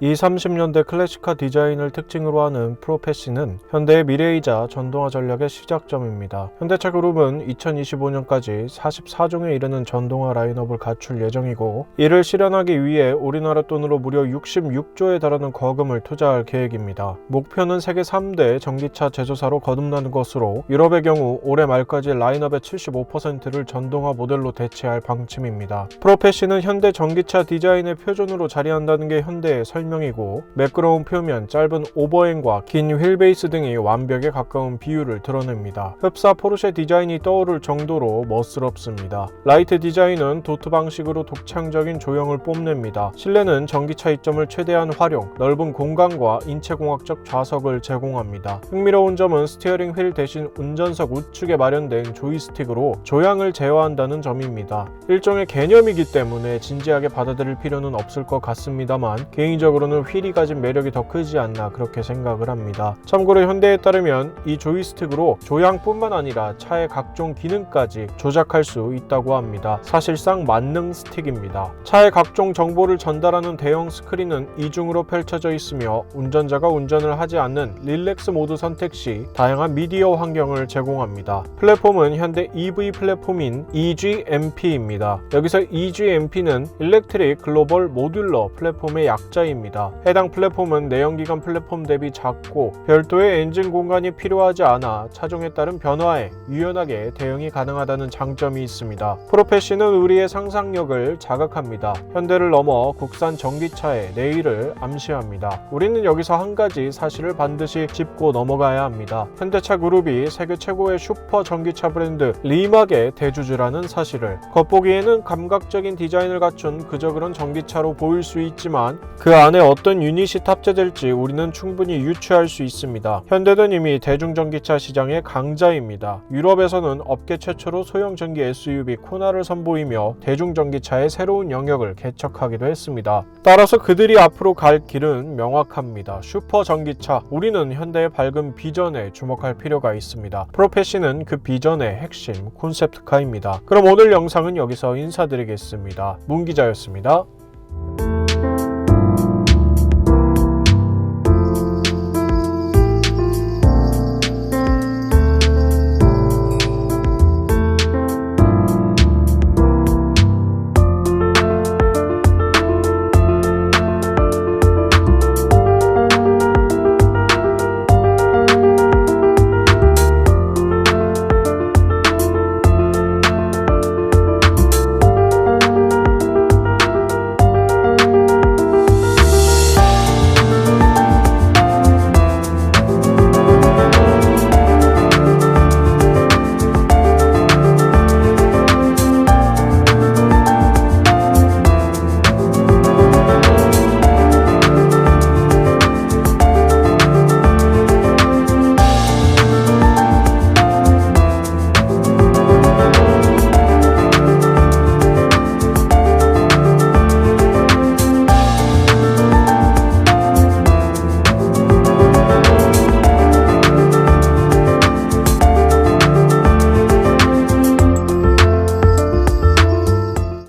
이 30년대 클래식화 디자인을 특징으로 하는 프로페시는 현대의 미래이자 전동화 전략의 시작점입니다. 현대차 그룹은 2025년까지 44종에 이르는 전동화 라인업을 갖출 예정이고 이를 실현하기 위해 우리나라 돈으로 무려 66조에 달하는 거금을 투자할 계획입니다. 목표는 세계 3대 전기차 제조사로 거듭나는 것으로 유럽의 경우 올해 말까지 라인업의 75%를 전동화 모델로 대체할 방침입니다. 프로페시는 현대 전기차 디자인의 표준으로 자리한다는 게 현대의 설 명이고 매끄러운 표면, 짧은 오버행과 긴 휠베이스 등이 완벽에 가까운 비율을 드러냅니다. 흡사 포르쉐 디자인이 떠오를 정도로 멋스럽습니다. 라이트 디자인은 도트 방식으로 독창적인 조형을 뽐냅니다. 실내는 전기차 이점을 최대한 활용, 넓은 공간과 인체공학적 좌석을 제공합니다. 흥미로운 점은 스티어링 휠 대신 운전석 우측에 마련된 조이스틱으로 조향을 제어한다는 점입니다. 일종의 개념이기 때문에 진지하게 받아들일 필요는 없을 것 같습니다만 개인적으로 는 휠이 가진 매력이 더 크지 않나 그렇게 생각을 합니다. 참고로 현대에 따르면 이 조이스틱으로 조향뿐만 아니라 차의 각종 기능까지 조작할 수 있다고 합니다. 사실상 만능 스틱입니다. 차의 각종 정보를 전달하는 대형 스크린은 이중으로 펼쳐져 있으며 운전자가 운전을 하지 않는 릴렉스 모드 선택 시 다양한 미디어 환경을 제공합니다. 플랫폼은 현대 EV 플랫폼인 EGMP입니다. 여기서 EGMP는 일렉트릭 글로벌 모듈러 플랫폼의 약자입니다. 해당 플랫폼은 내연기관 플랫폼 대비 작고 별도의 엔진 공간이 필요하지 않아 차종에 따른 변화에 유연하게 대응이 가능하다는 장점이 있습니다. 프로페시는 우리의 상상력을 자극합니다. 현대를 넘어 국산 전기차의 내일을 암시합니다. 우리는 여기서 한 가지 사실을 반드시 짚고 넘어가야 합니다. 현대차 그룹이 세계 최고의 슈퍼 전기차 브랜드 리막의 대주주라는 사실을 겉보기에는 감각적인 디자인을 갖춘 그저 그런 전기차로 보일 수 있지만 그 안에 어떤 유닛이 탑재될지 우리는 충분히 유추할 수 있습니다. 현대는 이미 대중전기차 시장의 강자입니다. 유럽에서는 업계 최초로 소형 전기 SUV 코나를 선보이며 대중전기차의 새로운 영역을 개척하기도 했습니다. 따라서 그들이 앞으로 갈 길은 명확합니다. 슈퍼 전기차, 우리는 현대의 밝은 비전에 주목할 필요가 있습니다. 프로페시는 그 비전의 핵심 콘셉트카입니다. 그럼 오늘 영상은 여기서 인사드리겠습니다. 문 기자였습니다.